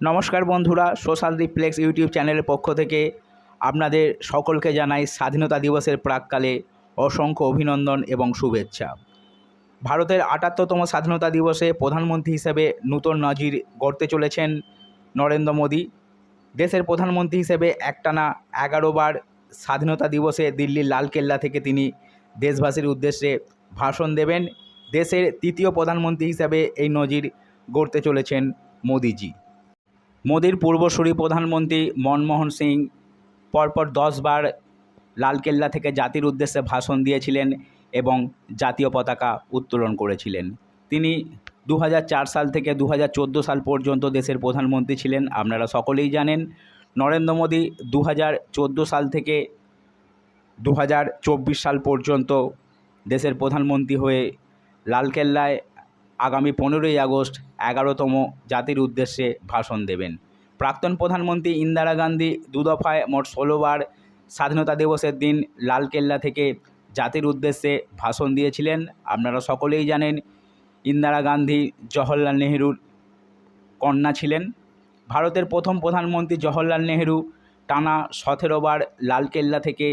নমস্কার বন্ধুরা, social রিপ্লেক্স YouTube চ্যানেলের পক্ষ থেকে আপনাদের সকলকে জানাই স্বাধীনতা দিবসের প্রাককালে অসংখ্য অভিনন্দন এবং শুভেচ্ছা। ভারতের আটাত্তরতম স্বাধীনতা দিবসে প্রধানমন্ত্রী হিসেবে নূতন নজির গড়তে চলেছেন নরেন্দ্র মোদী। দেশের প্রধানমন্ত্রী হিসেবে একটানা এগারো বার স্বাধীনতা দিবসে দিল্লির লালকেল্লা থেকে তিনি দেশবাসীর উদ্দেশ্যে ভাষণ দেবেন। দেশের তৃতীয় প্রধানমন্ত্রী হিসাবে এই নজির গড়তে চলেছেন মোদিজি। মোদির পূর্বসূরি প্রধানমন্ত্রী মনমোহন সিং পরপর দশবার লালকেল্লা থেকে জাতির উদ্দেশ্যে ভাষণ দিয়েছিলেন এবং জাতীয় পতাকা উত্তোলন করেছিলেন। তিনি দু হাজার চার সাল থেকে দু হাজার চোদ্দ সাল পর্যন্ত দেশের প্রধানমন্ত্রী ছিলেন, আপনারা সকলেই জানেন। নরেন্দ্র মোদী দু হাজার চোদ্দ সাল থেকে দু হাজার চব্বিশ সাল পর্যন্ত দেশের প্রধানমন্ত্রী হয়ে লালকেল্লায় আগামী পনেরোই আগস্ট এগারোতম জাতির উদ্দেশ্যে ভাষণ দেবেন। প্রাক্তন প্রধানমন্ত্রী ইন্দিরা গান্ধী দুদফায় মোট ষোলোবার স্বাধীনতা দিবসের দিন লালকেল্লা থেকে জাতির উদ্দেশ্যে ভাষণ দিয়েছিলেন। আপনারা সকলেই জানেন, ইন্দিরা গান্ধী, জওহরলাল নেহেরুর কন্যা ছিলেন। ভারতের প্রথম প্রধানমন্ত্রী জওহরলাল নেহেরু টানা সতেরোবার লালকেল্লা থেকে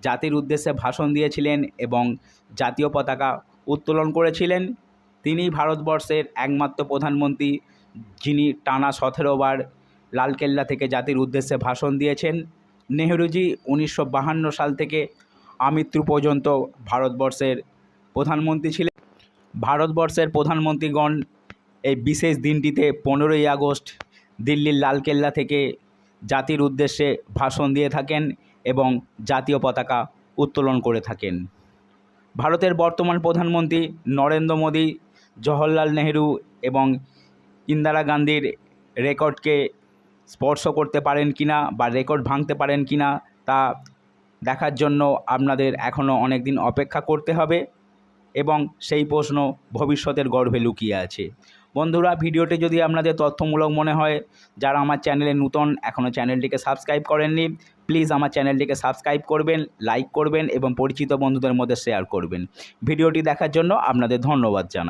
জাতির উদ্দেশ্যে ভাষণ দিয়েছিলেন এবং জাতীয় পতাকা উত্তোলন করেছিলেন। তিনি ভারতবর্ষের একমাত্র প্রধানমন্ত্রী, যিনি টানা সতেরোবার লালকেল্লা থেকে জাতির উদ্দেশ্যে ভাষণ দিয়েছেন। নেহরুজি উনিশশো সাল থেকে আমৃত্যু পর্যন্ত ভারতবর্ষের প্রধানমন্ত্রী ছিলেন। ভারতবর্ষের প্রধানমন্ত্রীগণ এই বিশেষ দিনটিতে পনেরোই আগস্ট দিল্লির লালকেল্লা থেকে জাতির উদ্দেশ্যে ভাষণ দিয়ে থাকেন এবং জাতীয় পতাকা উত্তোলন করে থাকেন। ভারতের বর্তমান প্রধানমন্ত্রী নরেন্দ্র মোদী জওহরলাল নেহেরু এবং ইন্দিরা গান্ধীর রেকর্ডকে স্পর্শ করতে পারেন কিনা বা রেকর্ড ভাঙতে পারেন কিনা তা দেখার জন্য আপনাদের এখনও অনেক দিন অপেক্ষা করতে হবে এবং সেই প্রশ্ন ভবিষ্যতের গর্ভে লুকিয়ে আছে। বন্ধুরা, ভিডিওটি যদি আপনাদের তথ্যমূলক মনে হয়, যারা আমার চ্যানেলে নূতন, এখনও চ্যানেলটিকে সাবস্ক্রাইব করেননি, প্লিজ আমার চ্যানেলটিকে সাবস্ক্রাইব করবেন, লাইক করবেন এবং পরিচিত বন্ধুদের মধ্যে শেয়ার করবেন। ভিডিওটি দেখার জন্য আপনাদের ধন্যবাদ জানাই।